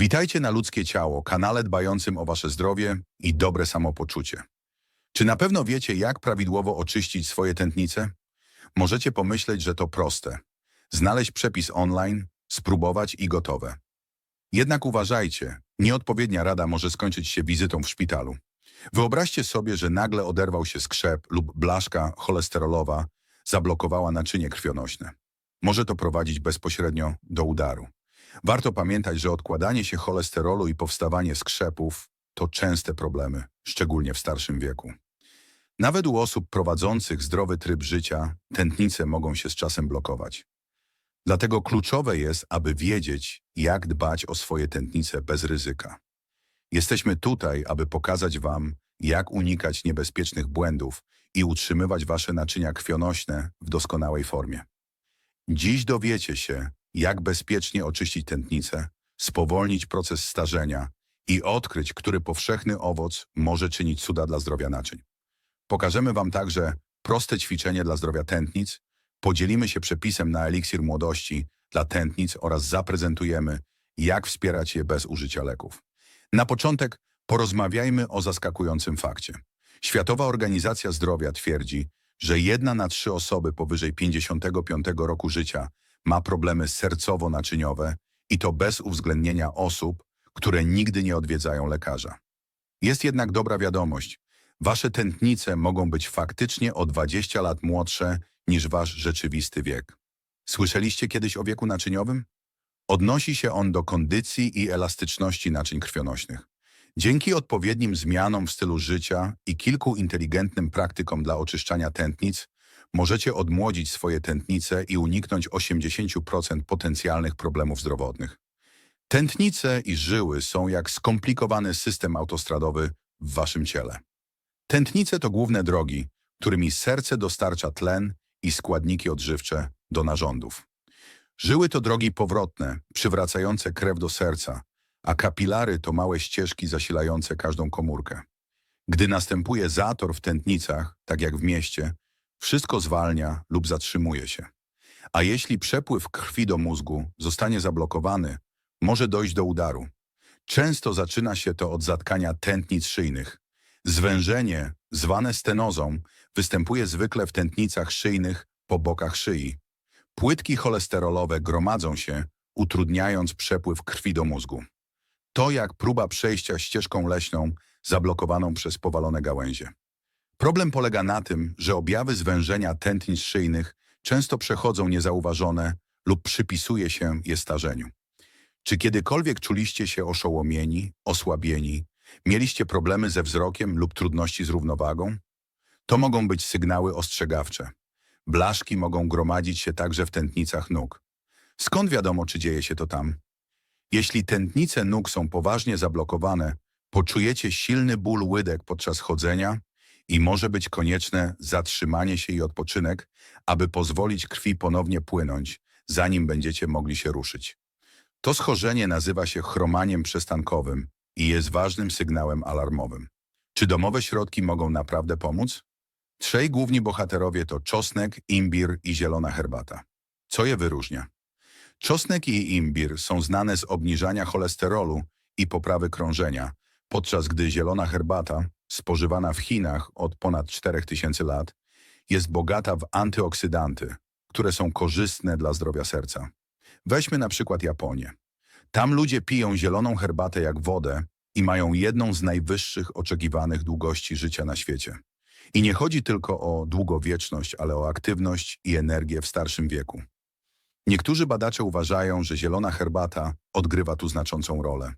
Witajcie na Ludzkie Ciało, kanale dbającym o Wasze zdrowie i dobre samopoczucie. Czy na pewno wiecie, jak prawidłowo oczyścić swoje tętnice? Możecie pomyśleć, że to proste. Znaleźć przepis online, spróbować i gotowe. Jednak uważajcie, nieodpowiednia rada może skończyć się wizytą w szpitalu. Wyobraźcie sobie, że nagle oderwał się skrzep lub blaszka cholesterolowa zablokowała naczynie krwionośne. Może to prowadzić bezpośrednio do udaru. Warto pamiętać, że odkładanie się cholesterolu i powstawanie skrzepów to częste problemy, szczególnie w starszym wieku. Nawet u osób prowadzących zdrowy tryb życia tętnice mogą się z czasem blokować. Dlatego kluczowe jest, aby wiedzieć, jak dbać o swoje tętnice bez ryzyka. Jesteśmy tutaj, aby pokazać Wam, jak unikać niebezpiecznych błędów i utrzymywać Wasze naczynia krwionośne w doskonałej formie. Dziś dowiecie się, jak bezpiecznie oczyścić tętnicę, spowolnić proces starzenia i odkryć, który powszechny owoc może czynić cuda dla zdrowia naczyń. Pokażemy Wam także proste ćwiczenie dla zdrowia tętnic, podzielimy się przepisem na eliksir młodości dla tętnic oraz zaprezentujemy, jak wspierać je bez użycia leków. Na początek porozmawiajmy o zaskakującym fakcie. Światowa Organizacja Zdrowia twierdzi, że jedna na trzy osoby powyżej 55 roku życia ma problemy sercowo-naczyniowe i to bez uwzględnienia osób, które nigdy nie odwiedzają lekarza. Jest jednak dobra wiadomość. Wasze tętnice mogą być faktycznie o 20 lat młodsze niż wasz rzeczywisty wiek. Słyszeliście kiedyś o wieku naczyniowym? Odnosi się on do kondycji i elastyczności naczyń krwionośnych. Dzięki odpowiednim zmianom w stylu życia i kilku inteligentnym praktykom dla oczyszczania tętnic, możecie odmłodzić swoje tętnice i uniknąć 80% potencjalnych problemów zdrowotnych. Tętnice i żyły są jak skomplikowany system autostradowy w waszym ciele. Tętnice to główne drogi, którymi serce dostarcza tlen i składniki odżywcze do narządów. Żyły to drogi powrotne, przywracające krew do serca, a kapilary to małe ścieżki zasilające każdą komórkę. Gdy następuje zator w tętnicach, tak jak w mieście, wszystko zwalnia lub zatrzymuje się. A jeśli przepływ krwi do mózgu zostanie zablokowany, może dojść do udaru. Często zaczyna się to od zatkania tętnic szyjnych. Zwężenie, zwane stenozą, występuje zwykle w tętnicach szyjnych po bokach szyi. Płytki cholesterolowe gromadzą się, utrudniając przepływ krwi do mózgu. To jak próba przejścia ścieżką leśną zablokowaną przez powalone gałęzie. Problem polega na tym, że objawy zwężenia tętnic szyjnych często przechodzą niezauważone lub przypisuje się je starzeniu. Czy kiedykolwiek czuliście się oszołomieni, osłabieni, mieliście problemy ze wzrokiem lub trudności z równowagą? To mogą być sygnały ostrzegawcze. Blaszki mogą gromadzić się także w tętnicach nóg. Skąd wiadomo, czy dzieje się to tam? Jeśli tętnice nóg są poważnie zablokowane, poczujecie silny ból łydek podczas chodzenia i może być konieczne zatrzymanie się i odpoczynek, aby pozwolić krwi ponownie płynąć, zanim będziecie mogli się ruszyć. To schorzenie nazywa się chromaniem przestankowym i jest ważnym sygnałem alarmowym. Czy domowe środki mogą naprawdę pomóc? Trzej główni bohaterowie to czosnek, imbir i zielona herbata. Co je wyróżnia? Czosnek i imbir są znane z obniżania cholesterolu i poprawy krążenia, podczas gdy zielona herbata, spożywana w Chinach od ponad 4000 lat, jest bogata w antyoksydanty, które są korzystne dla zdrowia serca. Weźmy na przykład Japonię. Tam ludzie piją zieloną herbatę jak wodę i mają jedną z najwyższych oczekiwanych długości życia na świecie. I nie chodzi tylko o długowieczność, ale o aktywność i energię w starszym wieku. Niektórzy badacze uważają, że zielona herbata odgrywa tu znaczącą rolę.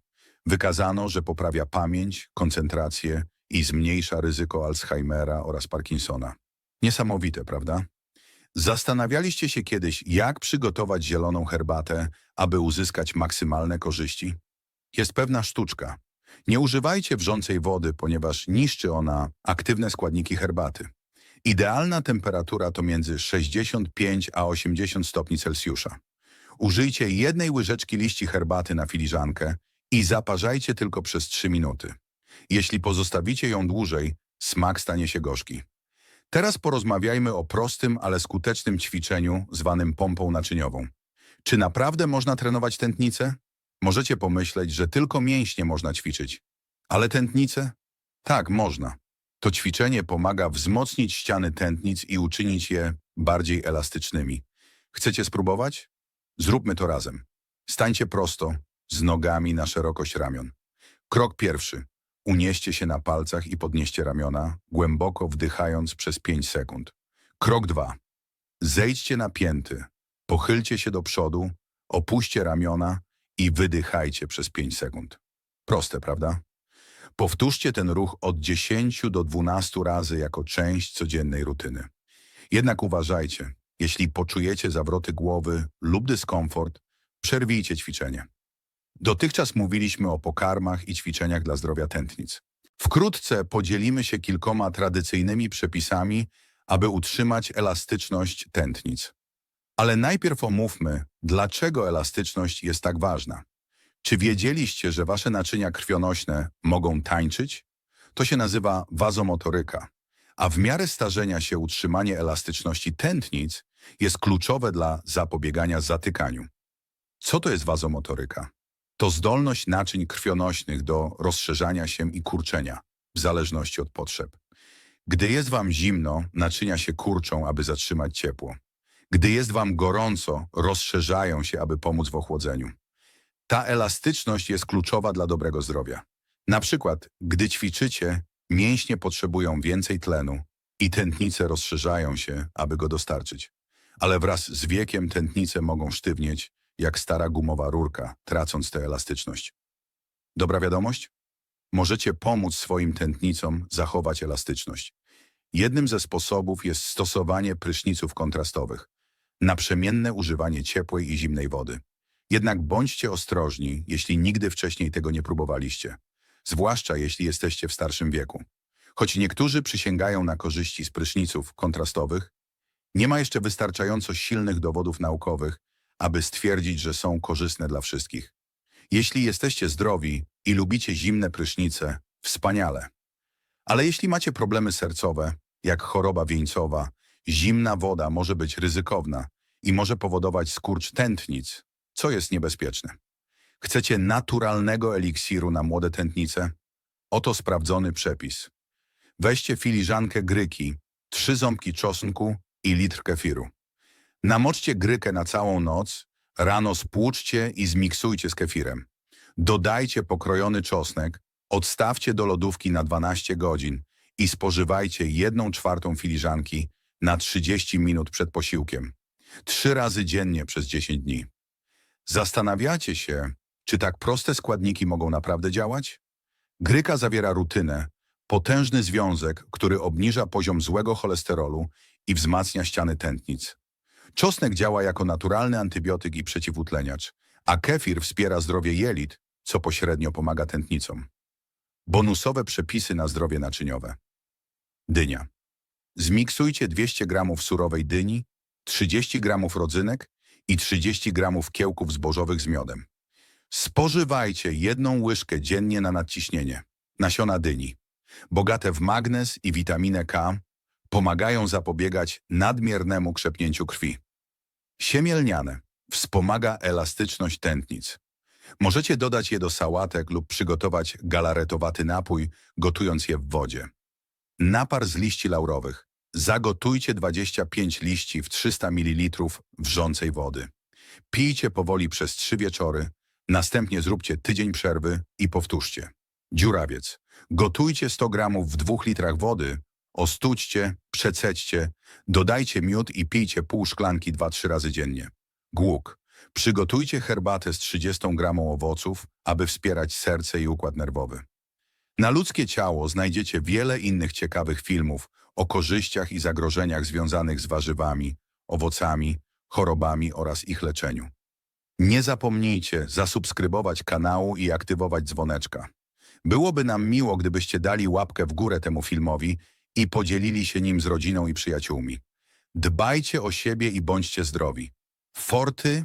Wykazano, że poprawia pamięć, koncentrację i zmniejsza ryzyko Alzheimera oraz Parkinsona. Niesamowite, prawda? Zastanawialiście się kiedyś, jak przygotować zieloną herbatę, aby uzyskać maksymalne korzyści? Jest pewna sztuczka. Nie używajcie wrzącej wody, ponieważ niszczy ona aktywne składniki herbaty. Idealna temperatura to między 65 a 80 stopni Celsjusza. Użyjcie jednej łyżeczki liści herbaty na filiżankę i zaparzajcie tylko przez 3 minuty. Jeśli pozostawicie ją dłużej, smak stanie się gorzki. Teraz porozmawiajmy o prostym, ale skutecznym ćwiczeniu zwanym pompą naczyniową. Czy naprawdę można trenować tętnicę? Możecie pomyśleć, że tylko mięśnie można ćwiczyć. Ale tętnice? Tak, można. To ćwiczenie pomaga wzmocnić ściany tętnic i uczynić je bardziej elastycznymi. Chcecie spróbować? Zróbmy to razem. Stańcie prosto, z nogami na szerokość ramion. Krok pierwszy. Unieście się na palcach i podnieście ramiona, głęboko wdychając przez 5 sekund. Krok dwa. Zejdźcie na pięty, pochylcie się do przodu, opuśćcie ramiona i wydychajcie przez 5 sekund. Proste, prawda? Powtórzcie ten ruch od 10 do 12 razy jako część codziennej rutyny. Jednak uważajcie, jeśli poczujecie zawroty głowy lub dyskomfort, przerwijcie ćwiczenie. Dotychczas mówiliśmy o pokarmach i ćwiczeniach dla zdrowia tętnic. Wkrótce podzielimy się kilkoma tradycyjnymi przepisami, aby utrzymać elastyczność tętnic. Ale najpierw omówmy, dlaczego elastyczność jest tak ważna. Czy wiedzieliście, że wasze naczynia krwionośne mogą tańczyć? To się nazywa wazomotoryka. A w miarę starzenia się utrzymanie elastyczności tętnic jest kluczowe dla zapobiegania zatykaniu. Co to jest wazomotoryka? To zdolność naczyń krwionośnych do rozszerzania się i kurczenia, w zależności od potrzeb. Gdy jest wam zimno, naczynia się kurczą, aby zatrzymać ciepło. Gdy jest wam gorąco, rozszerzają się, aby pomóc w ochłodzeniu. Ta elastyczność jest kluczowa dla dobrego zdrowia. Na przykład, gdy ćwiczycie, mięśnie potrzebują więcej tlenu i tętnice rozszerzają się, aby go dostarczyć. Ale wraz z wiekiem tętnice mogą sztywnieć, jak stara gumowa rurka, tracąc tę elastyczność. Dobra wiadomość? Możecie pomóc swoim tętnicom zachować elastyczność. Jednym ze sposobów jest stosowanie pryszniców kontrastowych, naprzemienne używanie ciepłej i zimnej wody. Jednak bądźcie ostrożni, jeśli nigdy wcześniej tego nie próbowaliście, zwłaszcza jeśli jesteście w starszym wieku. Choć niektórzy przysięgają na korzyści z pryszniców kontrastowych, nie ma jeszcze wystarczająco silnych dowodów naukowych, aby stwierdzić, że są korzystne dla wszystkich. Jeśli jesteście zdrowi i lubicie zimne prysznice, wspaniale. Ale jeśli macie problemy sercowe, jak choroba wieńcowa, zimna woda może być ryzykowna i może powodować skurcz tętnic, co jest niebezpieczne. Chcecie naturalnego eliksiru na młode tętnice? Oto sprawdzony przepis. Weźcie filiżankę gryki, trzy ząbki czosnku i litr kefiru. Namoczcie grykę na całą noc, rano spłuczcie i zmiksujcie z kefirem. Dodajcie pokrojony czosnek, odstawcie do lodówki na 12 godzin i spożywajcie jedną czwartą filiżanki na 30 minut przed posiłkiem. Trzy razy dziennie przez 10 dni. Zastanawiacie się, czy tak proste składniki mogą naprawdę działać? Gryka zawiera rutynę, potężny związek, który obniża poziom złego cholesterolu i wzmacnia ściany tętnic. Czosnek działa jako naturalny antybiotyk i przeciwutleniacz, a kefir wspiera zdrowie jelit, co pośrednio pomaga tętnicom. Bonusowe przepisy na zdrowie naczyniowe. Dynia. Zmiksujcie 200 g surowej dyni, 30 g rodzynek i 30 g kiełków zbożowych z miodem. Spożywajcie jedną łyżkę dziennie na nadciśnienie. Nasiona dyni, bogate w magnez i witaminę K, pomagają zapobiegać nadmiernemu krzepnięciu krwi. Siemię lniane wspomaga elastyczność tętnic. Możecie dodać je do sałatek lub przygotować galaretowaty napój, gotując je w wodzie. Napar z liści laurowych. Zagotujcie 25 liści w 300 ml wrzącej wody. Pijcie powoli przez trzy wieczory, następnie zróbcie tydzień przerwy i powtórzcie. Dziurawiec. Gotujcie 100 gramów w 2 litrach wody, ostudźcie, przecećcie, dodajcie miód i pijcie pół szklanki 2-3 razy dziennie. Głuk. Przygotujcie herbatę z 30 gramą owoców, aby wspierać serce i układ nerwowy. Na ludzkie ciało znajdziecie wiele innych ciekawych filmów o korzyściach i zagrożeniach związanych z warzywami, owocami, chorobami oraz ich leczeniu. Nie zapomnijcie zasubskrybować kanału i aktywować dzwoneczka. Byłoby nam miło, gdybyście dali łapkę w górę temu filmowi i podzielili się nim z rodziną i przyjaciółmi. Dbajcie o siebie i bądźcie zdrowi. Forty